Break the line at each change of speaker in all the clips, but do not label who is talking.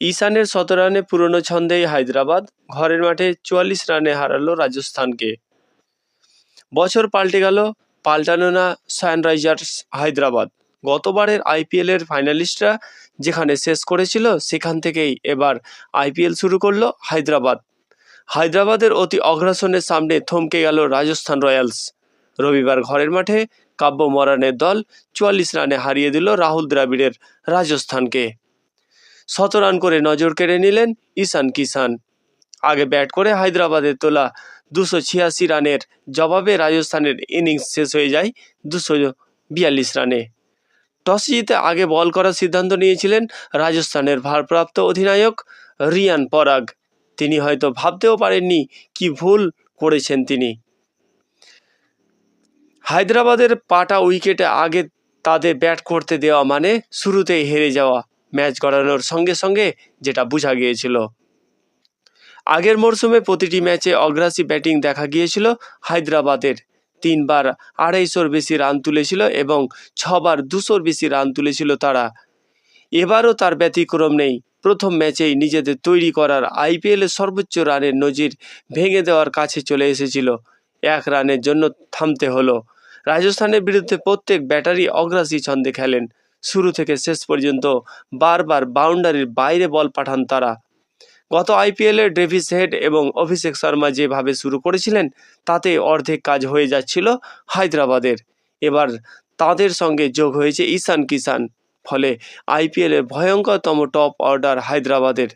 ঈশানের শত রানে পুরনো ছন্দেই হায়দ্রাবাদ, ঘরের মাঠে চুয়াল্লিশ রানে হারালো রাজস্থানকে। বছর পাল্টে গেল, পাল্টানো না সানরাইজার্স হায়দ্রাবাদ। গতবারের আইপিএলের ফাইনালিস্টরা যেখানে শেষ করেছিল, সেখান থেকেই এবার আইপিএল শুরু করল হায়দ্রাবাদ। হায়দ্রাবাদের অতি অগ্রাসনের সামনে থমকে গেল রাজস্থান রয়্যালস। রবিবার ঘরের মাঠে কাব্য মরানের দল চুয়াল্লিশ রানে হারিয়ে দিল রাহুল দ্রাবিড়ের রাজস্থানকে। শত রান করে নজর কেড়ে নিলেন ঈশান কিষান আগে ব্যাট করে হায়দ্রাবাদের তোলা দুশো ছিয়াশি রানের জবাবে রাজস্থানের ইনিংস শেষ হয়ে যায় দুশো বিয়াল্লিশ রানে। টস জিতে আগে বল করার সিদ্ধান্ত নিয়েছিলেন রাজস্থানের ভারপ্রাপ্ত অধিনায়ক রিয়ান পরাগ। তিনি হয়তো ভাবতেও পারেননি কি ভুল করেছেন তিনি। হায়দ্রাবাদের পাটা উইকেটে আগে তাদের ব্যাট করতে দেওয়া মানে শুরুতেই হেরে যাওয়া। ম্যাচ গড়ানোর সঙ্গে সঙ্গে যেটা বোঝা গিয়েছিল। আগের মরশুমে প্রতিটি ম্যাচে অগ্রাসী ব্যাটিং দেখা গিয়েছিল হায়দ্রাবাদের। তিনবার আড়াইশোর বেশি রান তুলেছিল এবং ছবার দুশোর বেশি রান তুলেছিল তারা। এবারও তার ব্যতিক্রম নেই। প্রথম ম্যাচেই নিজেদের তৈরি করার আইপিএলের সর্বোচ্চ রানের নজির ভেঙে দেওয়ার কাছে চলে এসেছিল। এক রানের জন্য থামতে হলো। রাজস্থানের বিরুদ্ধে প্রত্যেক ব্যাটারি অগ্রাসী ছন্দে খেলেন। শুরু থেকে শেষ পর্যন্ত বারবার বাউন্ডারির বাইরে বল পাঠান তারা। গত আইপিএলে ডেভিস হেড এবং অভিষেক শর্মা যেভাবে শুরু করেছিলেন, তাতে অর্ধেক কাজ হয়ে যাচ্ছিল হায়দ্রাবাদের। এবার তাদের সঙ্গে যোগ হয়েছে ঈশান কিষান ফলে আইপিএলের ভয়ঙ্করতম টপ অর্ডার হায়দ্রাবাদের।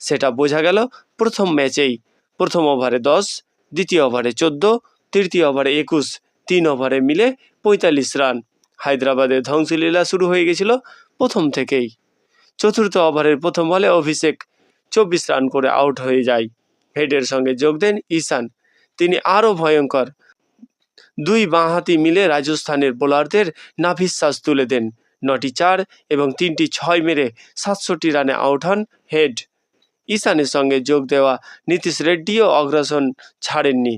সেটা বোঝা গেল প্রথম ম্যাচেই। প্রথম ওভারে দশ, দ্বিতীয় ওভারে চোদ্দ, তৃতীয় ওভারে একুশ, তিন ওভারে মিলে পঁয়তাল্লিশ রান। হায়দ্রাবাদের ধ্বংসলীলা শুরু হয়ে গেছিল প্রথম থেকেই। চতুর্থ ওভারের প্রথম বলে অভিষেক চব্বিশ রান করে আউট হয়ে যায়। হেডের সঙ্গে যোগ দেন ঈশান। তিনি আরও ভয়ঙ্কর। দুই বাঁহাতি মিলে রাজস্থানের বোলারদের নাভিশ্বাস তুলে দেন। নটি চার এবং তিনটি ছয় মেরে সাতষট্টি রানে আউট হন হেড। ঈশানের সঙ্গে যোগ দেওয়া নীতিশ রেড্ডিও অগ্রাসন ছাড়েননি।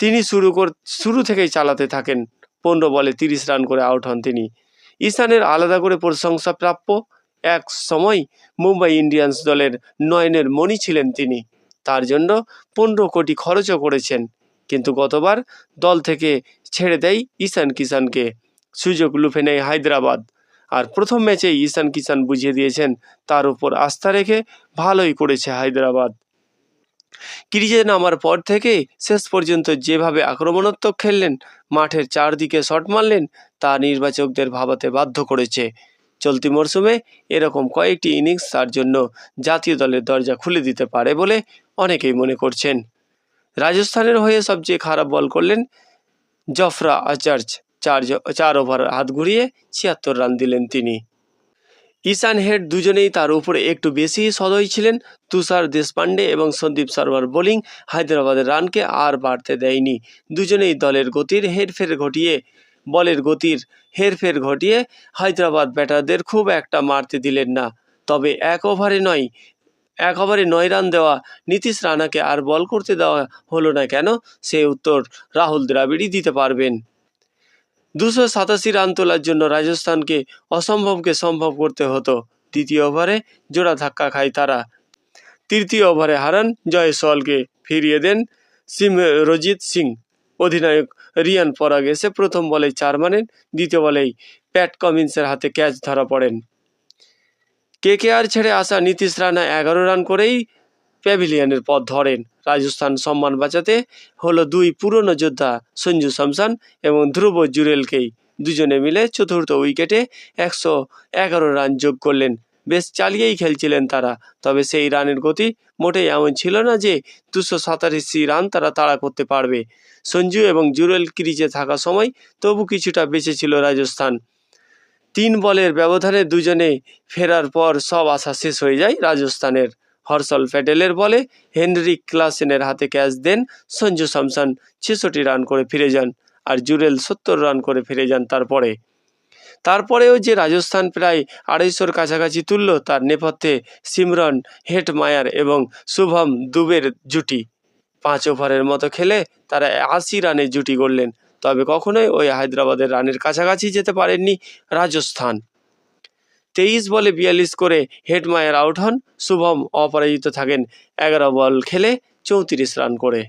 তিনি শুরু কর শুরু থেকেই চালাতে থাকেন। পনেরো বলে তিরিশ রান করে আউট হন তিনি। ঈশানের আলাদা করে প্রশংসা প্রাপ্য এক সময় মুম্বাই ইন্ডিয়ান্স দলের নয়নের মণি ছিলেন তিনি। তার জন্য পনেরো কোটি খরচও করেছেন, কিন্তু গতবার দল থেকে ছেড়ে দেয় ঈশান কিষানকে সুযোগ লুফে নেয় হায়দ্রাবাদ। আর প্রথম ম্যাচেই ঈশান কিষান বুঝিয়ে দিয়েছেন, তার উপর আস্থা রেখে ভালোই করেছে হায়দ্রাবাদ। ক্রিজে নামার পর থেকে শেষ পর্যন্ত যেভাবে আক্রমণাত্মক খেললেন, মাঠের চারদিকে শট মারলেন, তা নির্বাচকদের ভাবাতে বাধ্য করেছে। চলতি মরশুমে এরকম কয়েকটি ইনিংস তার জন্য জাতীয় দলের দরজা খুলে দিতে পারে বলে অনেকেই মনে করছেন। রাজস্থানের হয়ে সবচেয়ে খারাপ বল করলেন জফরা আচার্য, চার চার ওভার হাত ঘুরিয়ে ছিয়াত্তর রান দিলেন তিনি। ঈশান হেড দুজনেই তার উপরে একটু বেশি সদয় ছিলেন। তুষার দেশপান্ডে এবং সন্দীপ শর্মার বোলিং হায়দ্রাবাদের রানকে আর বাড়তে দেয়নি। দুজনেই দলের গতির হেরফের ঘটিয়ে, বলের গতির হেরফের ঘটিয়ে হায়দ্রাবাদ ব্যাটারদের খুব একটা মারতে দিলেন না। তবে এক ওভারে নয়, এক ওভারে নয় রান দেওয়া নীতিশ রানাকে আর বল করতে দেওয়া হলো না কেন? সে উত্তর রাহুল দ্রাবিড়ই দিতে পারবেন। দুশো সাতাশি রান তোলার জন্য রাজস্থানকে অসম্ভবকে সম্ভব করতে হতো। দ্বিতীয় ওভারে জোড়া ধাক্কা খায় তারা। তৃতীয় ওভারে হারান জয়সওয়ালকে ফিরিয়ে দেন সিমরজিৎ সিং। অধিনায়ক রিয়ান পরাগ এসে প্রথম বলেই চার মানেন দ্বিতীয় বলেই প্যাট কমিন্সের হাতে ক্যাচ ধরা পড়েন। কে কে আর ছেড়ে আসা নীতিশ রানা এগারো রান করেই প্যাভিলিয়নের পথ ধরেন। রাজস্থান সম্মান বাঁচাতে হলো দুই পুরনো যোদ্ধা সঞ্জু শামসান এবং ধ্রুব জুরেলকেই। দুজনে মিলে চতুর্থ উইকেটে একশো এগারো রান যোগ করলেন। বেশ চালিয়েই খেলছিলেন তারা, তবে সেই রানের গতি মোটেই এমন ছিল না যে দুশো সাতাশি রান তারা তাড়া করতে পারবে। সঞ্জু এবং জুরেল ক্রিজে থাকা সময় তবু কিছুটা বেঁচে ছিল রাজস্থান। তিন বলের ব্যবধানে দুজনে ফেরার পর সব আশা শেষ হয়ে যায় রাজস্থানের। হর্ষল প্যাটেলের বলে হেনরিক ক্লাসেনের হাতে ক্যাচ দেন সঞ্জু স্যামসন, ছেষট্টি রান করে ফিরে যান আর জুরেল সত্তর রান করে ফিরে যান তারপরে। তারপরেও যে রাজস্থান প্রায় আড়াইশোর কাছাকাছি তুলল তার নেপথ্যে সিমরন, হেটমায়ার এবং শুভম দুবের জুটি। পাঁচ ওভারের মতো খেলে তারা আশি রানের জুটি গড়লেন, তবে কখনোই ওই হায়দ্রাবাদের রানের কাছাকাছি যেতে পারেননি রাজস্থান। তেইশ বলে বিয়াল্লিশ করে হেডমায়ার আউট হন। শুভম অপরাজিত থাকেন। এগারো বল খেলে চৌত্রিশ রান করে।